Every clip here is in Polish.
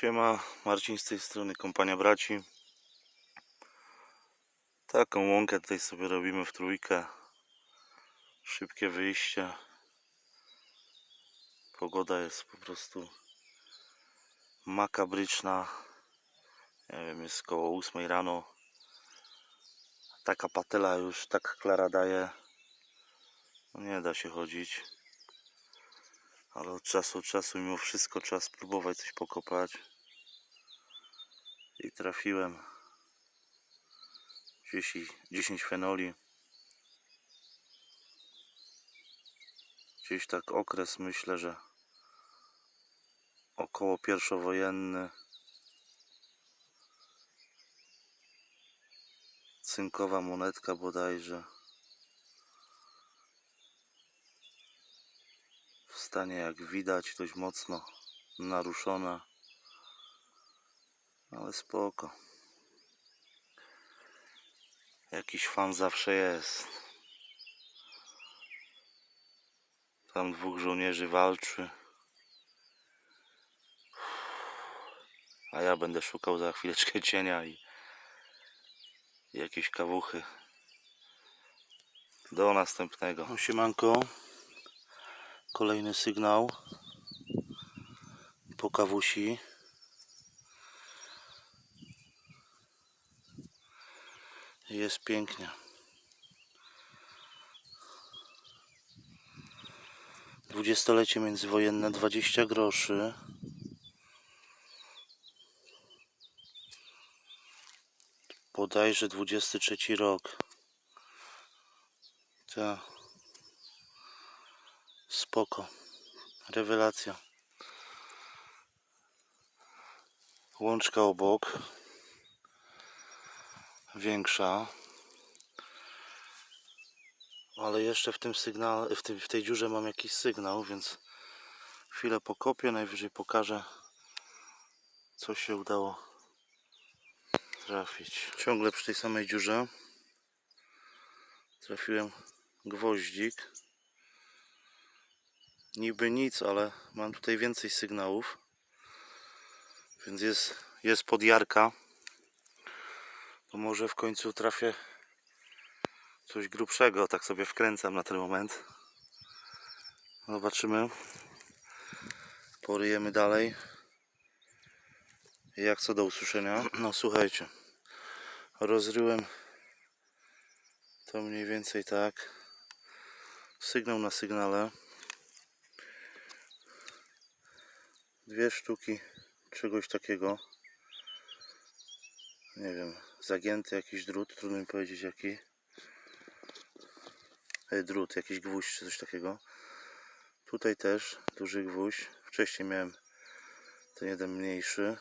Siema, Marcin z tej strony, kompania braci. Taką łąkę tutaj sobie robimy w trójkę. Szybkie wyjście. Pogoda jest po prostu makabryczna. Nie wiem, jest koło 8 rano. Taka patela już tak klara daje. No nie da się chodzić. Ale od czasu do czasu mimo wszystko trzeba spróbować coś pokopać. I trafiłem 10, 10 fenoli. Gdzieś tak okres myślę, że około pierwszowojenny. Cynkowa monetka bodajże. Stanie jak widać dość mocno naruszona. Ale spoko. Jakiś fan zawsze jest. Tam dwóch żołnierzy walczy. A ja będę szukał za chwileczkę cienia i jakieś kawuchy. Do następnego. No, siemanko Kolejny sygnał po kawusi. Jest pięknie. Dwudziestolecie międzywojenne 20 groszy. Bodajże 23 rok. Tak. Spoko. Rewelacja. Łączka obok. Większa. Ale jeszcze w tym sygnale, w, tym, w tej dziurze mam jakiś sygnał, więc chwilę pokopię, najwyżej pokażę co się udało trafić. Ciągle przy tej samej dziurze trafiłem gwoździk niby nic, ale mam tutaj więcej sygnałów. Więc jest, jest podjarka. To może w końcu trafię coś grubszego. Tak sobie wkręcam na ten moment. Zobaczymy. Poryjemy dalej. Jak co do usłyszenia? No słuchajcie. Rozryłem to mniej więcej tak. Sygnał na sygnale. Dwie sztuki czegoś takiego. Nie wiem, zagięty jakiś drut, trudno mi powiedzieć jaki. E, drut, jakiś gwóźdź czy coś takiego. Tutaj też duży gwóźdź. Wcześniej miałem ten jeden mniejszy.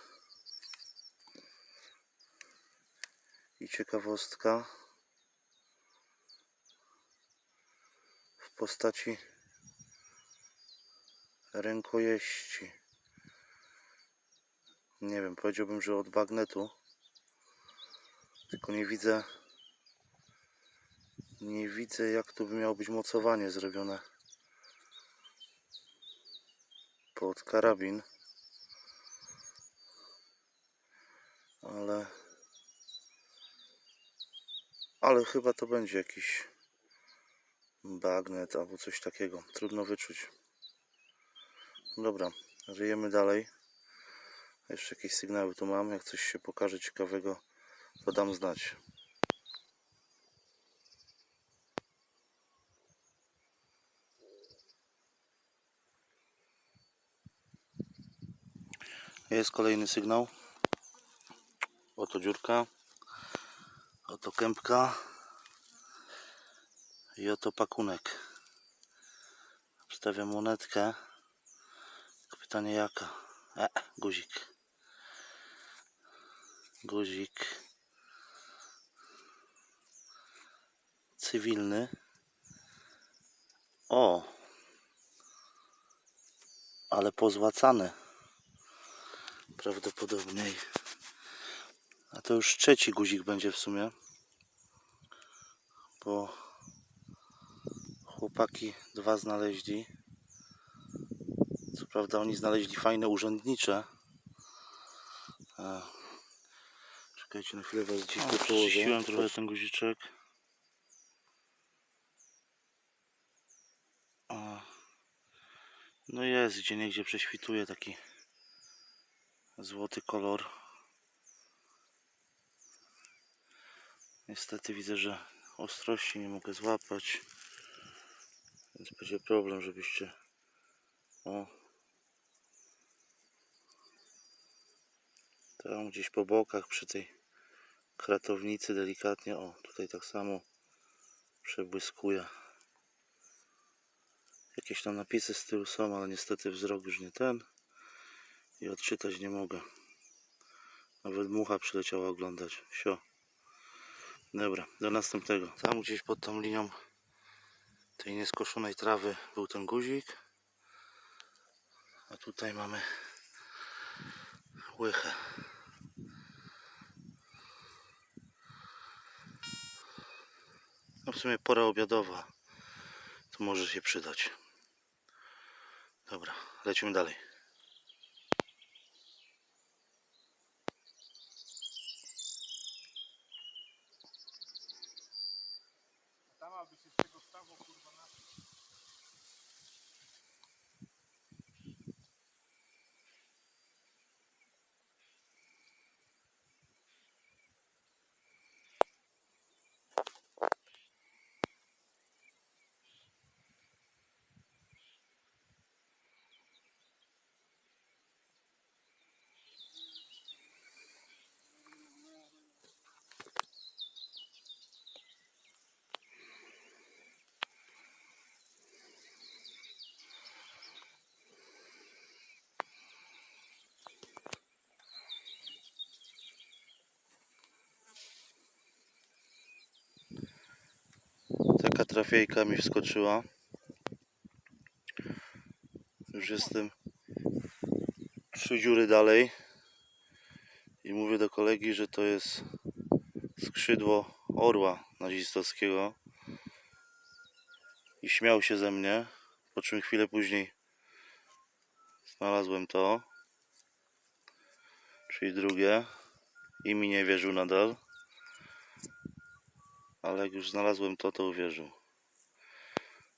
I ciekawostka w postaci rękojeści nie wiem, powiedziałbym, że od bagnetu. Tylko nie widzę nie widzę jak tu by miało być mocowanie zrobione pod karabin. Ale ale chyba to będzie jakiś bagnet albo coś takiego. Trudno wyczuć. Dobra, ryjemy dalej. Jeszcze jakieś sygnały tu mam. Jak coś się pokaże ciekawego, to dam znać. Jest kolejny sygnał. Oto dziurka. Oto kępka. I oto pakunek. Wstawiam monetkę. Pytanie jaka? E, guzik. Guzik. Cywilny. O! Ale pozłacany. Prawdopodobniej. A to już trzeci guzik będzie w sumie. Bo chłopaki dwa znaleźli. Co prawda oni znaleźli fajne urzędnicze A. Czekajcie na chwilę was O, przyczyściłem położę. trochę ten guziczek. A. No jest, gdzie niegdzie prześwituje taki złoty kolor. Niestety widzę, że ostrości nie mogę złapać. Więc będzie problem, żebyście... O. Tam gdzieś po bokach przy tej kratownicy delikatnie. O, tutaj tak samo przebłyskuje. Jakieś tam napisy z tyłu są, ale niestety wzrok już nie ten. I odczytać nie mogę. Nawet mucha przyleciała oglądać. Sio. Dobra, do następnego. Tam gdzieś pod tą linią tej nieskoszonej trawy był ten guzik. A tutaj mamy łychę. No w sumie pora obiadowa. To może się przydać. Dobra, lecimy dalej. Tam aby się z tego stawu kurwa trafiejka mi wskoczyła. Już jestem trzy dziury dalej. I mówię do kolegi, że to jest skrzydło orła nazistowskiego. I śmiał się ze mnie. Po czym chwilę później znalazłem to. Czyli drugie. I mi nie wierzył nadal. Ale jak już znalazłem to, to uwierzył.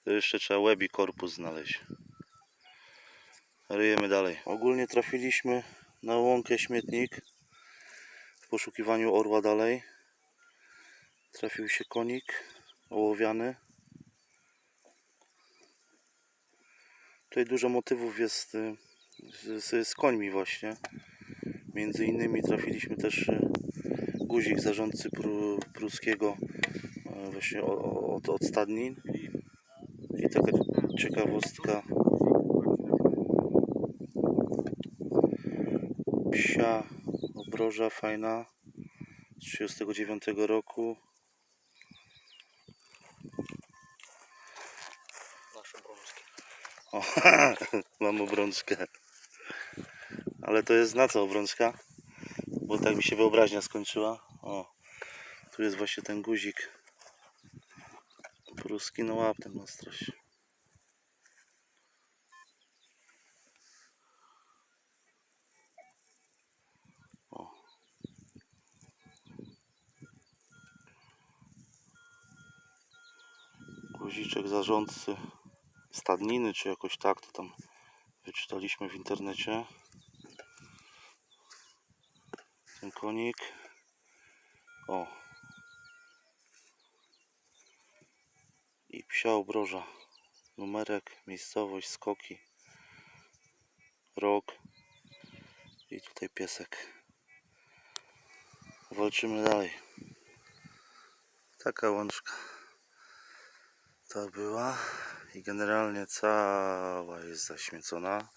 To jeszcze trzeba łeb i korpus znaleźć. Ryjemy dalej. Ogólnie trafiliśmy na łąkę śmietnik w poszukiwaniu orła dalej. Trafił się konik ołowiany. Tutaj dużo motywów jest y, z, z, z końmi właśnie. Między innymi trafiliśmy też y, guzik zarządcy pru, pruskiego właśnie od, od stadnin. I taka ciekawostka. Psia obroża fajna z 39 roku. Nasz obrączki. O, mam obrączkę. Ale to jest na co obrączka? Bo tak mi się wyobraźnia skończyła. O, tu jest właśnie ten guzik. Łap ten ostrość. O. Guziczek zarządcy stadniny, czy jakoś tak to tam wyczytaliśmy w internecie. Ten konik. O. I psia obroża. Numerek, miejscowość, skoki. Rok. I tutaj piesek. Walczymy dalej. Taka łączka to była i generalnie cała jest zaśmiecona.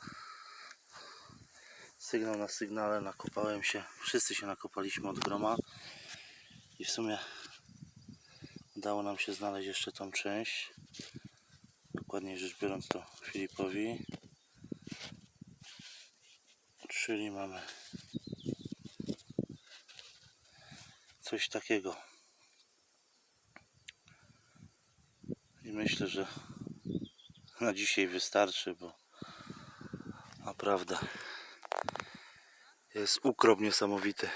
Sygnał na sygnale, nakopałem się, wszyscy się nakopaliśmy od groma i w sumie udało nam się znaleźć jeszcze tą część. Dokładniej rzecz biorąc to Filipowi. Czyli mamy coś takiego. I myślę, że na dzisiaj wystarczy, bo naprawdę Jest ukrop niesamowity.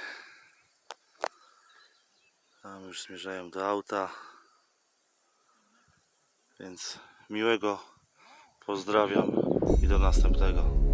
Tam już zmierzają do auta. Więc miłego pozdrawiam i do następnego.